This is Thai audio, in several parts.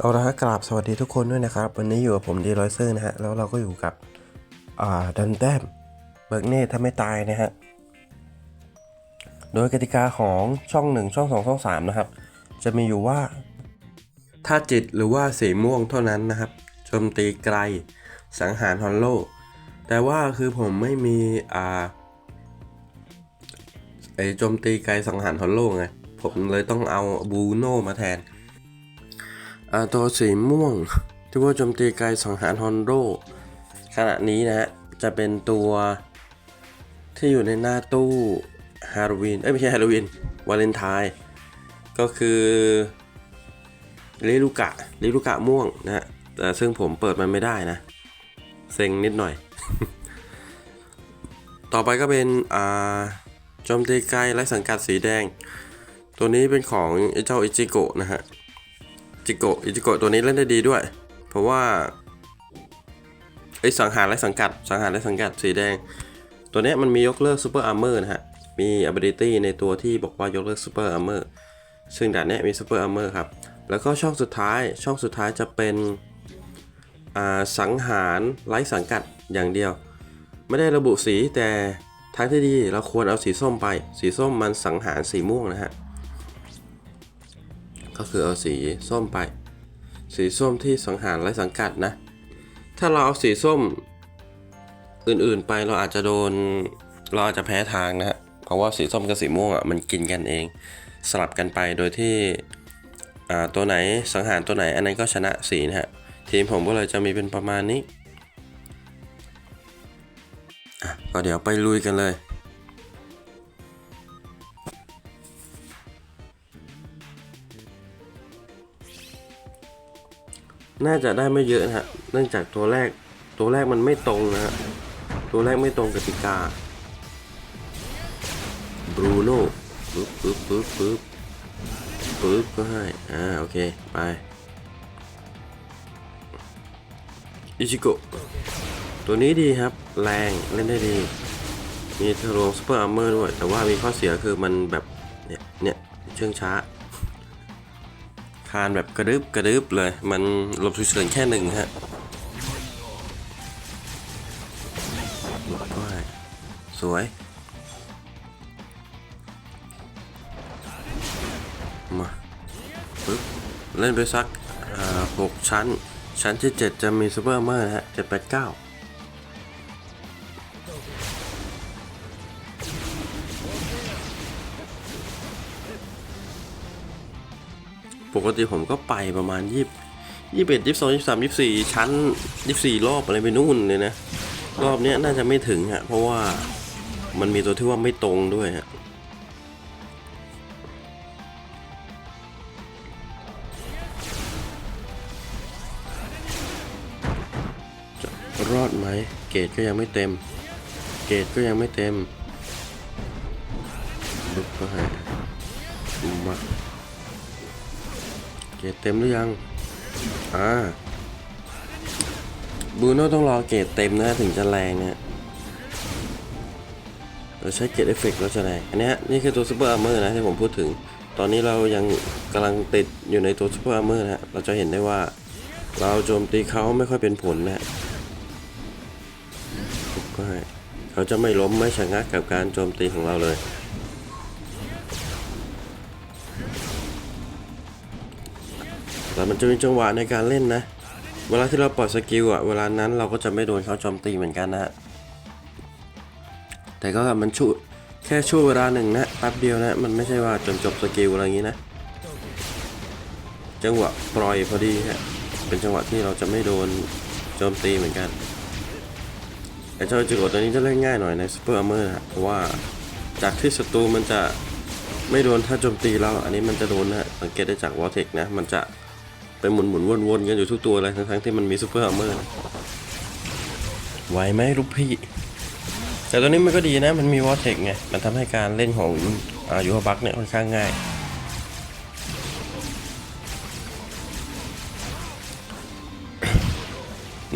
เอาละกราบสวัสดีทุกคนด้วยนะครับ วันนี้อยู่กับผมดีรอยเซอร์นะฮะ แล้วเราก็อยู่กับ อ่า ดันแต้มเบิร์กเน่ถ้าไม่ตายนะฮะ โดยกติกาของช่อง 1 ช่อง 2 ช่อง 3 นะครับ จะมีอยู่ว่า ถ้าจิตหรือว่าสีม่วงเท่านั้นนะครับโจมตีไกลสังหารฮอนโล แต่ว่าคือผมไม่มี อ่าไอโจมตีไกลสังหารฮอนโลไงผมเลยต้องเอาบูโน่มาแทน ตัวสีม่วงที่ว่าโจมตีไกลสังหารฮอนโดขณะนี้นะฮะจะเป็นตัวที่อยู่ในหน้าตู้ฮาโลวีนเอ้ยไม่ใช่ฮาโลวีนวาเลนไทน์ก็คือลิลูกะลิลูกะม่วงนะฮะแต่ซึ่งผมเปิดมันไม่ได้นะเซ็งนิดหน่อย ต่อไปก็เป็นอ่าโจมตีไกลไร้สังกัดสีแดง ตัวนี้เป็นของเจ้าอิจิโกะนะฮะ จิโกะอิจิโกะตัวนี้เล่นได้ดีด้วย เพราะว่าไอสังหารและสังกัด สังหารและสังกัดสีแดง ตัวนี้มันมียกเลิกซูเปอร์อาร์เมอร์นะฮะ มี ability ในตัวที่บอกว่ายกเลิกซูเปอร์อาร์เมอร์ซึ่งด่านเนี้ยมีซูเปอร์อาร์เมอร์ครับ แล้วก็ช่องสุดท้ายช่องสุดท้ายจะเป็นสังหารไร้สังกัดอย่างเดียว ไม่ได้ระบุสีแต่ทางที่ดีเราควรเอาสีส้มไป สีส้มมันสังหารสีม่วงนะฮะ ก็คือเอาสีส้มไป สีส้มที่สังหารไร้สังกัดนะ ถ้าเราเอาสีส้มอื่นๆไปเราอาจจะโดนเราอาจจะแพ้ทางนะฮะเพราะว่าสีส้มกับสีม่วงอะมันกินกันเอง สลับกันไปโดยที่ตัวไหนสังหารตัวไหนอันนั้นก็ชนะสีนะฮะทีมผมก็เลยจะมีเป็นประมาณนี้ก็เดี๋ยวไปลุยกันเลย น่าจะได้ไม่เยอะนะฮะ เนื่องจากตัวแรก ตัวแรกมันไม่ตรงนะฮะ ตัวแรกไม่ตรงกติกา บรูโน่ปึ๊บปึ๊บปึ๊บปึ๊บปึ๊บก็ให้ อ่า โอเค ไป อิชิโกะ ตัวนี้ดีครับ แรง เล่นได้ดี มีทะลวงซูเปอร์อาร์เมอร์ด้วย แต่ว่ามีข้อเสียคือมันแบบ เนี่ย เนี่ย เชื่องช้า คานแบบกระดึบกระดึบเลย มันหลบฉุกเฉินแค่หนึ่งฮะหลบด้สวย มาปึ๊บเล่นไปสักหกชั้น ชั้นที่ 7 จะมีซูเปอร์เมอร์ฮะเจ็ดแปดเก้า ปกติผมก็ไปประมาณยี่ยี่สิบเอ็ดยี่สิบสองยี่สิบสามยี่สิบสี่ชั้นยี่สิบสี่รอบอะไรไปนู่นเลยนะ รอบเนี้ยน่าจะไม่ถึงฮะเพราะว่ามันมีตัวที่ว่าไม่ตรงด้วยฮะจะรอดไหม เกรดก็ยังไม่เต็ม เกรดก็ยังไม่เต็มบึกก็ห้มา เกรดเต็มหรือยัง อ่าบูโน่ต้องรอเกรดเต็มนะถึงจะแรงเนี่ยเราใช้เกรดเอฟเฟกต์เราจะแรงอันนี้นี่คือตัวซูเปอร์อาร์เมอร์นะที่ผมพูดถึง ตอนนี้เรายังกำลังติดอยู่ในตัวซูเปอร์อาร์เมอร์นะฮะเราจะเห็นได้ว่า เราโจมตีเขาไม่ค่อยเป็นผลนะฮะก็ให้เขาจะไม่ล้มไม่ชะงักกับการโจมตีของเราเลย แต่มันจะมีจังหวะในการเล่นนะ เวลาที่เราปล่อยสกิลอะเวลานั้นเราก็จะไม่โดนเขาโจมตีเหมือนกันนะฮะ แต่ก็มันช่วแค่ช่วงเวลาหนึ่งนะแป๊บเดียวนะ มันไม่ใช่ว่าจนจบสกิลอะไรอย่างนี้นะ จังหวะปล่อยพอดีฮะ เป็นจังหวะที่เราจะไม่โดนโจมตีเหมือนกันไอ้เจ้าจิโกะตัวนี้จะเล่นง่ายหน่อยในซูเปอร์อเมอร์นะเพราะว่าจากที่ศัตรูมันจะไม่โดนถ้าโจมตีเรา อันนี้มันจะโดนนะสังเกตได้จากวอลเทคนะ มันจะ หมุนหมุนวนวนๆกันอยู่ทุกตัวเลยทั้งๆที่มันมีซูเปอร์อาร์เมอร์ไหวไหมลูกพี่ แต่ตัวนี้มันก็ดีนะ มันมีวอลเทคไง มันทำให้การเล่นของอายุฮบักเนี่ยค่อนข้างง่าย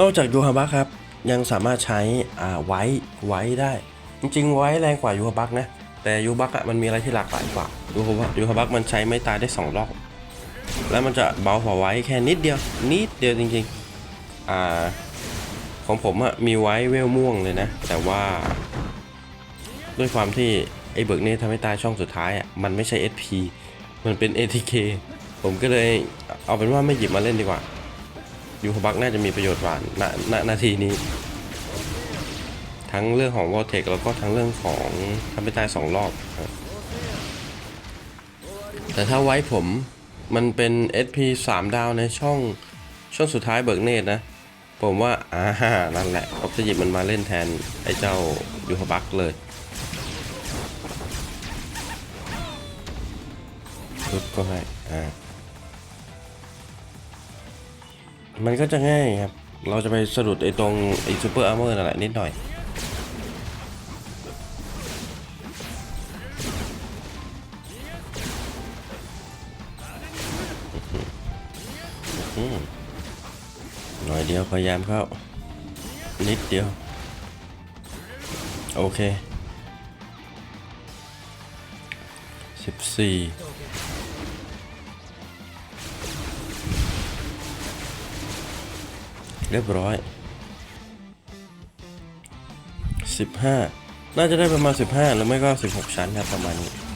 นอกจากยูฮาบักครับ ยังสามารถใช้อ่าไว้ไว้ได้ จริงๆ ไว้แรงกว่ายูฮาบักนะ แต่ยูบักอะมันมีอะไรที่หลากหลายกว่ายูฮาบักยูฮาบักมันใช้ไม่ตายได้2รอบ แล้วมันจะเบากว่าไว้แค่นิดเดียว นิดเดียวจริงๆ อ่า ของผมอะมีไว้เวลม่วงเลยนะ แต่ว่าด้วยความที่ไอ้เบิกเนตทำให้ตายช่องสุดท้ายอะมันไม่ใช่ SP มันเป็น ATK ผมก็เลยเอาเป็นว่าไม่หยิบมาเล่นดีกว่ายูฮบักน่าจะมีประโยชน์กว่าณณนาทีนี้ ทั้งเรื่องของวอลเทคแล้วก็ทั้งเรื่องของทำให้ตายสองรอบครับแต่ถ้าไว้ผม มันเป็น SP 3 ดาวในช่องช่วงสุดท้ายเบิกเนตนะ ผมว่าอ่านั่นแหละผมจะหยิบมันมาเล่นแทน ไอ้เจ้ายูฮบักเลยปึ๊บก็ให้อ่ามันก็จะง่ายครับ เราจะไปสะดุดไอ้ตรงไอ้ซูเปอร์อาร์เมอร์นั่นแหละนิดหน่อย เดียวพยายามเข้า นิดเดียว โอเคสิบสี่เรียบร้อยสิบห้าน่าจะได้ประมาณสิบห้าหรือไม่ก็สิบหกชั้นครับประมาณนี้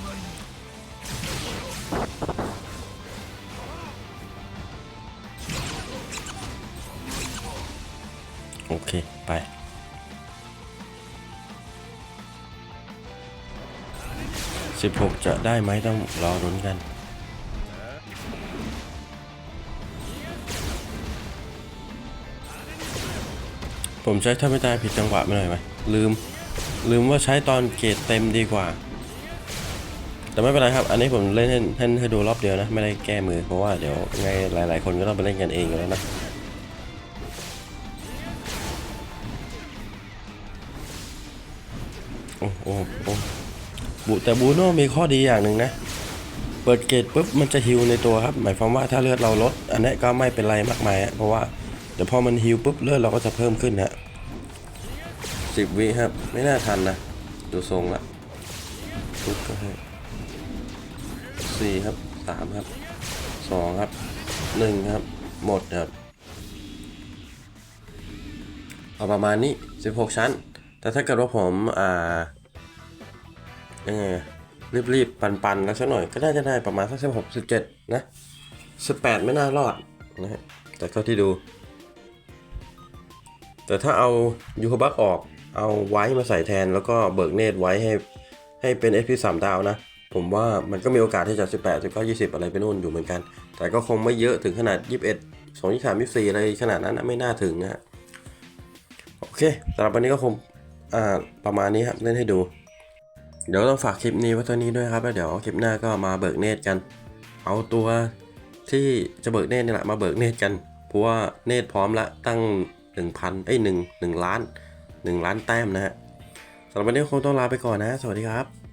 ไปสิบหกจะได้ไหมต้องรอรุ้นกันผมใช้ถ้าไม่ตายผิดจังหวะไม่หน่อยไหมลืม ลืมว่าใช้ตอนเกรดเต็มดีกว่า แต่ไม่เป็นไรครับ อันนี้ผมเล่นให้ให้ดูรอบเดียวนะ ไม่ได้แก้มือเพราะว่าเดี๋ยวไงหลาย ๆ คนก็ต้องไปเล่นกันเองแล้วนะ โอ้โอ้บูแต่บูโน่มีข้อดีอย่างหนึ่งนะ เปิดเกตปุ๊บมันจะฮิวในตัวครับ หมายความว่าถ้าเลือดเราลด อันนี้ก็ไม่เป็นไรมากมายเพราะว่าเดี๋ยวพอมันฮิวปุ๊บเลือดเราก็จะเพิ่มขึ้นฮะสิบวิครับ ไม่น่าทันนะดูทรงละปุ๊บก็ให้สี่ครับสามครับสองครับหนึ่งครับ หมดครับ เอาประมาณนี้ 16 ชั้น แต่ถ้าเกิดว่าผมอ่า ยังไงรีบๆ ปันๆ แล้วสักหน่อยก็น่าจะได้ประมาณสักสิบหกสิบเจ็ดนะสิบแปดไม่น่ารอดนะฮะแต่เท่าที่ดู แต่ถ้าเอายูโคบักออกเอาไว้มาใส่แทนแล้วก็เบิกเนตไว้ให้ให้เป็น SP 3ดาวนะ ผมว่ามันก็มีโอกาสที่จะ 18 19 20 อะไรไปนู่นอยู่เหมือนกัน แต่ก็คงไม่เยอะถึงขนาด 21 2 23 24 อะไรขนาดนั้นนะไม่น่าถึงนะฮะโอเคสำหรับวันนี้ก็คงอ่าประมาณนี้ครับเล่นให้ดู เดี๋ยวต้องฝากคลิปนี้ไว้ตัวนี้ด้วยครับแล้วเดี๋ยวคลิปหน้าก็มาเบิกเนตกัน เอาตัวที่จะเบิกเนตนี่แหละมาเบิกเนตกัน เพราะว่าเนตพร้อมละตั้ง 1,000เอ้ย1 1ล้าน 1 ล้านแต้มนะฮะสำหรับวันนี้คงต้องลาไปก่อนนะ สวัสดีครับ